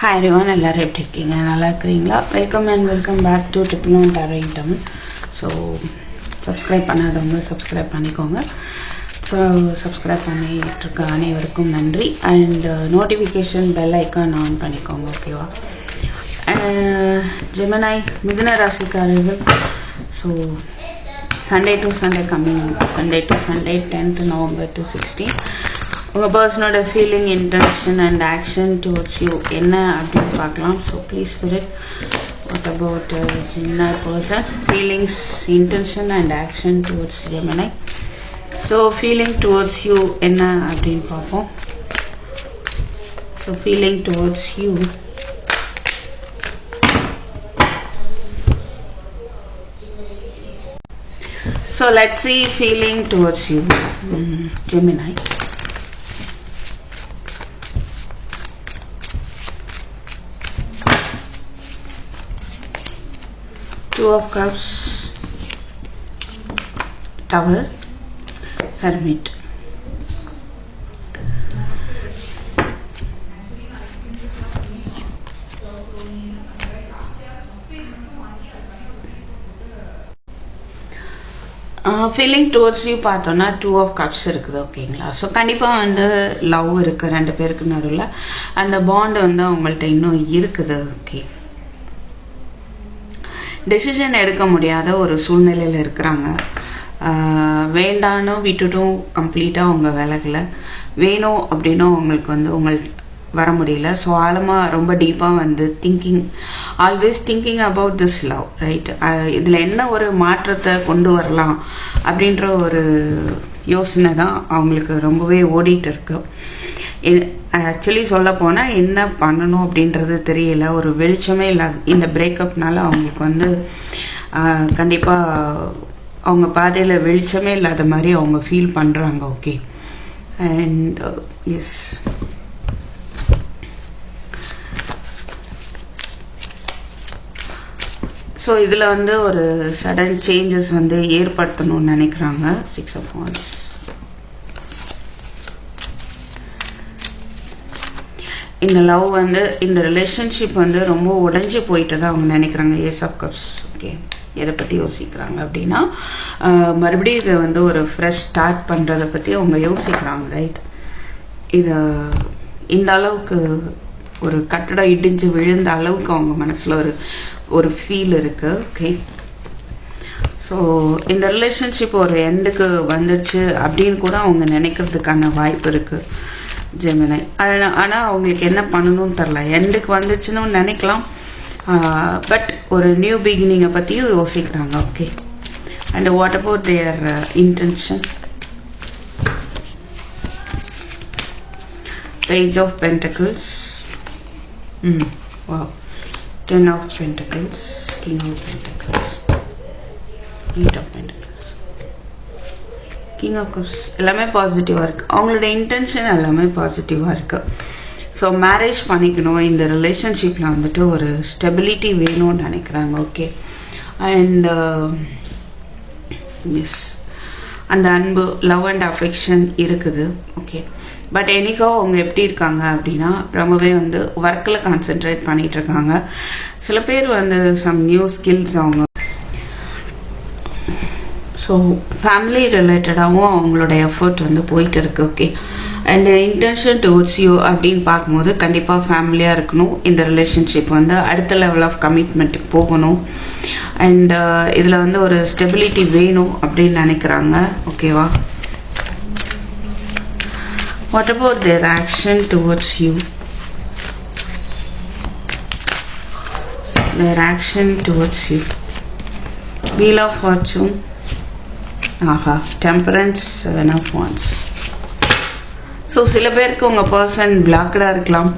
Hi everyone எல்லோரும் எப்படி இருக்கீங்க? நல்லா இருக்கிறீங்களா? Welcome and welcome back to triple one Tamil so subscribe பண்ணாதவங்க சப்ஸ்கிரைப் பண்ணிக்கோங்க. ஸோ சப்ஸ்கிரைப் பண்ணிட்டுருக்க அனைவருக்கும் நன்றி. And notification bell icon on பண்ணிக்கோங்க ஓகேவா ஜெமனாய் uh, மிதுன ராசிக்காரர்கள். So Sunday to Sunday coming Sunday to Sunday tenth November to sixteen உங்கள் பர்சனோட feeling intention and action towards you என்ன அப்படின்னு பார்க்கலாம். So please பிரிட் what about Gemini person feelings intention and action towards ஜெமினை so feeling towards you என்ன அப்படின்னு பார்ப்போம். So feeling towards you So let's see feeling towards you, mm, Gemini. Two of Cups, Tower, Hermit. Feeling towards you பார்த்தோன்னா two of cups இருக்குது ஓகேங்களா so கண்டிப்பாக வந்து love இருக்குது ரெண்டு பேருக்கு நடுவில். அந்த பாண்டு வந்து அவங்கள்ட்ட இன்னும் இருக்குது ஓகே டெசிஷன் எடுக்க முடியாத ஒரு சூழ்நிலையில் இருக்கிறாங்க. வேண்டான்னு விட்டுட்டும் கம்ப்ளீட்டாக அவங்க விலகலை. வேணும் அப்படின்னும் அவங்களுக்கு வந்து உங்கள் வர முடியல. ஸோ ஆழமாக ரொம்ப டீப்பாக வந்து thinking always thinking about this love right இதில் என்ன ஒரு மாற்றத்தை கொண்டு வரலாம் அப்படின்ற ஒரு யோசனை தான் அவங்களுக்கு ரொம்பவே ஓடிட்டு இருக்கு. ஆக்சுவலி சொல்ல போனால் என்ன பண்ணணும் அப்படின்றது தெரியல. ஒரு வெளிச்சமே இல்லாத இந்த பிரேக்கப்னால அவங்களுக்கு வந்து கண்டிப்பாக அவங்க பாதையில் வெளிச்சமே இல்லாத மாதிரி அவங்க ஃபீல் பண்ணுறாங்க ஓகே அண்ட் எஸ் ஸோ இதில் வந்து ஒரு சடன் சேஞ்சஸ் வந்து ஏற்படுத்தணும்னு நினைக்கிறாங்க சிக்ஸ் ஆஃப் ஒன்ஸ் இந்த லவ் வந்து இந்த ரிலேஷன்ஷிப் வந்து ரொம்ப உடஞ்சி போயிட்டு தான் அவங்க நினைக்கிறாங்க ஏஸ் ஆஃப் கப்ஸ் ஓகே எதை பற்றி யோசிக்கிறாங்க அப்படின்னா மறுபடியும் இதை வந்து ஒரு ஃப்ரெஷ் ஸ்டார்ட் பண்ணுறதை பற்றி அவங்க யோசிக்கிறாங்க ரைட் இதை இந்த அளவுக்கு ஒரு கட்டடம் இடிஞ்சு விழுந்த அளவுக்கு அவங்க மனசில் ஒரு ஒரு ஃபீல் இருக்குது ஓகே ஸோ இந்த ரிலேஷன்ஷிப் ஒரு எண்டுக்கு வந்துடுச்சு அப்படின்னு கூட அவங்க நினைக்கிறதுக்கான வாய்ப்பு இருக்குது ஜெமினை. ஆனால் அவங்களுக்கு என்ன பண்ணணும்னு தெரில எண்டுக்கு வந்துச்சுன்னு நினைக்கலாம். பட் ஒரு நியூ பிகினிங்கை பற்றியும் யோசிக்கிறாங்க. Okay and what about their intention page of pentacles hmm வா ten of pentacles king of pentacles eight of pentacles king of cups எல்லாமே பாசிட்டிவாக இருக்குது அவங்களோட இன்டென்ஷன் எல்லாமே பாசிட்டிவாக இருக்குது ஸோ மேரேஜ் பண்ணிக்கணும். இந்த ரிலேஷன்ஷிப்பில் வந்துட்டு ஒரு ஸ்டெபிலிட்டி வேணும்னு நினைக்கிறாங்க ஓகே அண்ட் எஸ் அந்த அன்பு லவ் அண்ட் அஃபெக்ஷன் இருக்குது ஓகே பட் என்னைக்கோ அவங்க எப்படி இருக்காங்க அப்படின்னா ரொம்பவே வந்து ஒர்க்கில் கான்சென்ட்ரேட் பண்ணிகிட்ருக்காங்க இருக்காங்க. சில பேர் வந்து சம் நியூ ஸ்கில்ஸ் அவங்க ஸோ ஃபேமிலி ரிலேட்டடாகவும் அவங்களோட எஃபர்ட் வந்து போயிட்டு இருக்கு okay and intention towards you அப்படின்னு பார்க்கும்போது கண்டிப்பாக ஃபேமிலியாக இருக்கணும். இந்த ரிலேஷன்ஷிப் வந்து அடுத்த லெவல் ஆஃப் கமிட்மெண்ட்டுக்கு போகணும். அண்ட் uh, இதில் வந்து ஒரு ஸ்டெபிலிட்டி வேணும் அப்படின்னு நினைக்கிறாங்க ஓகேவா what about their action towards you Their action towards you. Wheel of Fortune. Aha temperance seven of wands so சில பேருக்கு உங்கள் பர்சன் பிளாக்டாக இருக்கலாம்.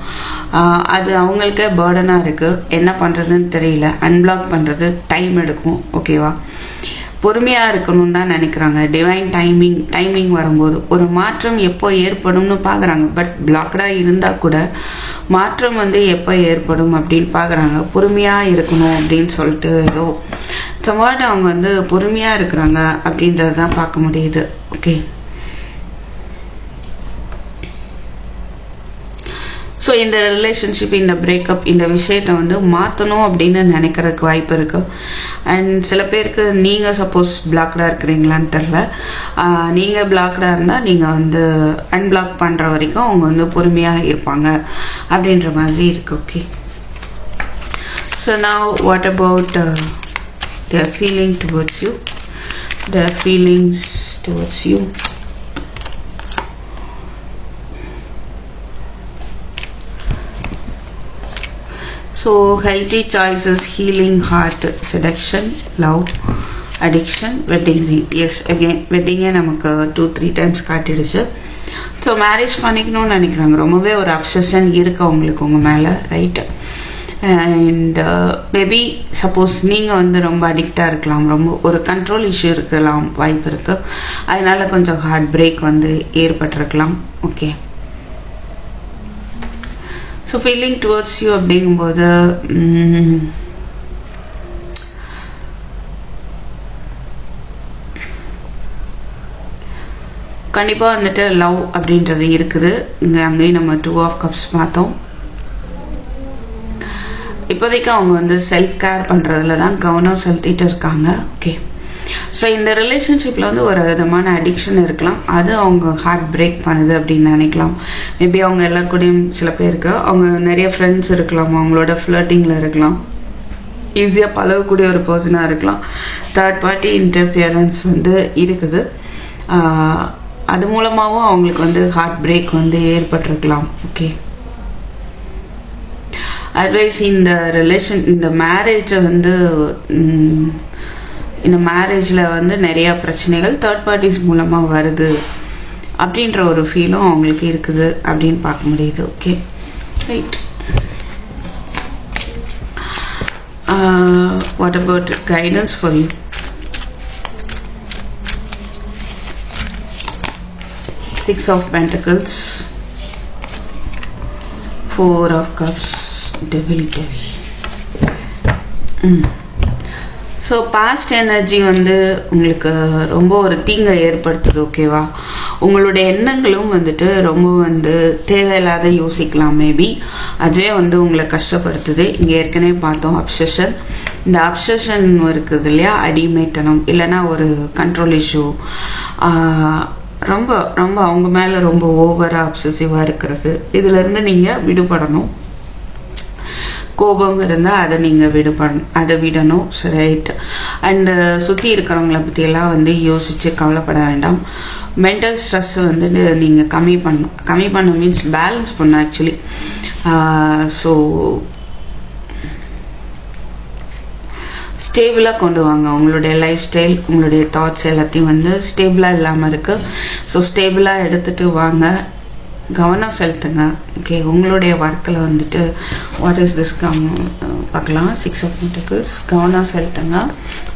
அது அவங்களுக்கே பேர்டனாக இருக்குது என்ன பண்ணுறதுன்னு தெரியல. அன்பிளாக் பண்ணுறது டைம் எடுக்கும். ஓகேவா பொறுமையாக இருக்கணும்னு தான் நினைக்கிறாங்க. டிவைன் டைமிங் டைமிங் வரும்போது. ஒரு மாற்றம் எப்போ ஏற்படும்னு பார்க்குறாங்க பட் பிளாக்டாக இருந்தால் கூட மாற்றம் வந்து எப்போ ஏற்படும் அப்படின்னு பார்க்குறாங்க பொறுமையாக இருக்கணும் அப்படின்னு சொல்லிட்டு ஏதோ சமாட் அவங்க வந்து பொறுமையாக இருக்கிறாங்க அப்படின்றது தான் பார்க்க முடியுது. ஓகே ஸோ இந்த ரிலேஷன்ஷிப் இந்த பிரேக்கப் இந்த விஷயத்தை வந்து மாற்றணும் அப்படின்னு நினைக்கிறதுக்கு வாய்ப்பு இருக்குது அண்ட் சில பேருக்கு நீங்கள் சப்போஸ் பிளாக்டாக இருக்கிறீங்களான்னு தெரில நீங்கள் பிளாக்டாக இருந்தால் நீங்கள் வந்து அன்பிளாக் பண்ணுற வரைக்கும் அவங்க வந்து பொறுமையாக இருப்பாங்க அப்படின்ற மாதிரி இருக்கு ஓகே ஸோ நான் what about their feeling towards you their feelings towards you so healthy choices healing heart seduction love addiction wedding read yes again வெட்டிங்கே நமக்கு டூ த்ரீ டைம்ஸ் காட்டிடுச்சு. ஸோ மேரேஜ் பண்ணிக்கணும்னு நினைக்கிறாங்க. ரொம்பவே ஒரு அப்சஷன் இருக்கு அவங்களுக்கு உங்கள் மேலே ரைட்டு அண்ட் மேபி சப்போஸ் நீங்கள் வந்து ரொம்ப அடிக்டாக இருக்கலாம். ரொம்ப ஒரு கண்ட்ரோல் இஷ்யூ இருக்கலாம் வாய்ப்பு இருக்குது அதனால கொஞ்சம் ஹார்ட் பிரேக் வந்து ஏற்பட்டிருக்கலாம். Okay so feeling towards you அப்படிங்கும்போது கண்டிப்பாக வந்துட்டு லவ் அப்படின்றது இருக்குது. இங்கே அங்கேயும் நம்ம டூ ஆஃப் கப்ஸ் பார்த்தோம். இப்போதைக்கு அவங்க வந்து செல்ஃப் கேர் பண்ணுறதுல தான் கவனம் செலுத்திட்டு இருக்காங்க. ஓகே ஸோ இந்த ரிலேஷன்ஷிப்பில் வந்து ஒரு விதமான அடிக்ஷன் இருக்கலாம். அது அவங்க ஹார்ட் பிரேக் பண்ணுது அப்படின்னு நினைக்கலாம். மேபி அவங்க எல்லாருக்கூடையும் சில பேருக்கு அவங்க நிறைய ஃப்ரெண்ட்ஸ் இருக்கலாம் அவங்களோட ஃப்ளர்ட்டிங்கில் இருக்கலாம். ஈஸியாக பழகக்கூடிய ஒரு பர்சனாக இருக்கலாம். தேர்ட் பார்ட்டி இன்டர்ஃபியரன்ஸ் வந்து இருக்குது. அது மூலமாகவும் அவங்களுக்கு வந்து ஹார்ட் பிரேக் வந்து ஏற்பட்டிருக்கலாம். ஓகே அட்வைஸ் இந்த ரிலேஷன் இந்த மேரேஜை வந்து இந்த மேரேஜில் வந்து நிறையா பிரச்சனைகள் தேர்ட் பார்ட்டிஸ் மூலமாக வருது அப்படின்ற ஒரு ஃபீலும் அவங்களுக்கு இருக்குது அப்படின்னு பார்க்க முடியுது. Okay right what about guidance for you six of pentacles. Four of cups devil devil so past energy வந்து உங்களுக்கு ரொம்ப ஒரு தீங்கை ஏற்படுத்துது ஓகேவா உங்களுடைய எண்ணங்களும் வந்துட்டு ரொம்ப வந்து தேவையில்லாத யோசிக்கலாம் மேபி அதுவே வந்து உங்களை கஷ்டப்படுத்துது. இங்கே ஏற்கனவே பார்த்தோம் அப்சஷன் இந்த அப்சஷன் இருக்குது இல்லையா? அடிமைத்தனம் இல்லைன்னா ஒரு கண்ட்ரோல் இஷ்யூ ரொம்ப ரொம்ப அவங்க மேலே ரொம்ப ஓவராக அப்சசிவாக இருக்கிறது. இதுலேருந்து நீங்கள் விடுபடணும். கோபம் இருந்தால் அதை நீங்கள் விடுபடணும் அதை விடணும். ரைட் அண்டு uh, சுற்றி இருக்கிறவங்கள பற்றியெல்லாம் வந்து யோசித்து கவலைப்பட வேண்டாம். மென்டல் ஸ்ட்ரெஸ்ஸை வந்து நீங்கள் கம்மி பண்ணணும் கம்மி பண்ண மீன்ஸ் பேலன்ஸ் பண்ணணும் ஆக்சுவலி ஸோ ஸ்டேபிளாக கொண்டு வாங்க. உங்களுடைய லைஃப் ஸ்டைல் உங்களுடைய தாட்ஸ் எல்லாத்தையும் வந்து ஸ்டேபிளாக இல்லாமல் இருக்குது ஸோ ஸ்டேபிளாக எடுத்துகிட்டு வாங்க. கவனம் செலுத்துங்க. ஓகே உங்களுடைய ஒர்க்கில் வந்துட்டு வாட் இஸ் திஸ் கம் பார்க்கலாம். சிக்ஸ் ஆஃப் மெட்டிக்கல்ஸ் கவனம் செலுத்துங்க.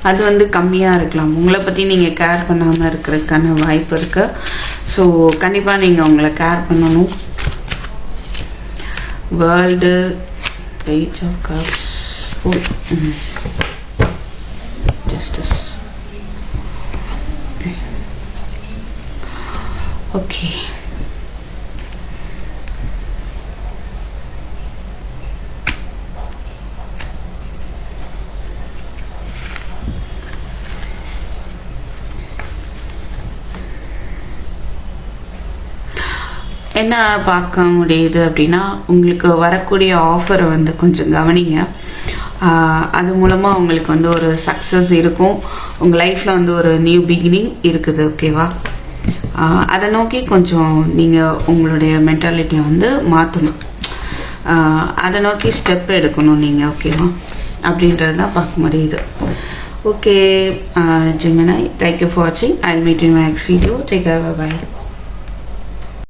அது வந்து கம்மியாக இருக்கலாம். உங்களை பற்றி நீங்கள் கேர் பண்ணாமல் இருக்கிறதுக்கான வாய்ப்பு இருக்குது ஸோ கண்டிப்பாக நீங்கள் உங்களை கேர் பண்ணணும். World page of cups justice okay என்ன பார்க்க முடியுது அப்படின்னா உங்களுக்கு வரக்கூடிய ஆஃபரை வந்து கொஞ்சம் கவனிங்க. அது மூலமாக உங்களுக்கு வந்து ஒரு சக்ஸஸ் இருக்கும். உங்கள் லைஃப்பில் வந்து ஒரு நியூ பிகினிங் இருக்குது ஓகேவா அதை நோக்கி கொஞ்சம் நீங்கள் உங்களுடைய மென்டாலிட்டியை வந்து மாற்றணும் அதை நோக்கி ஸ்டெப் எடுக்கணும் நீங்கள் ஓகேவா அப்படின்றது தான் பார்க்க முடியுது. ஓகே ஜெமினாய் தேங்க்யூ ஃபார் வாட்சிங் I meet you next video take bye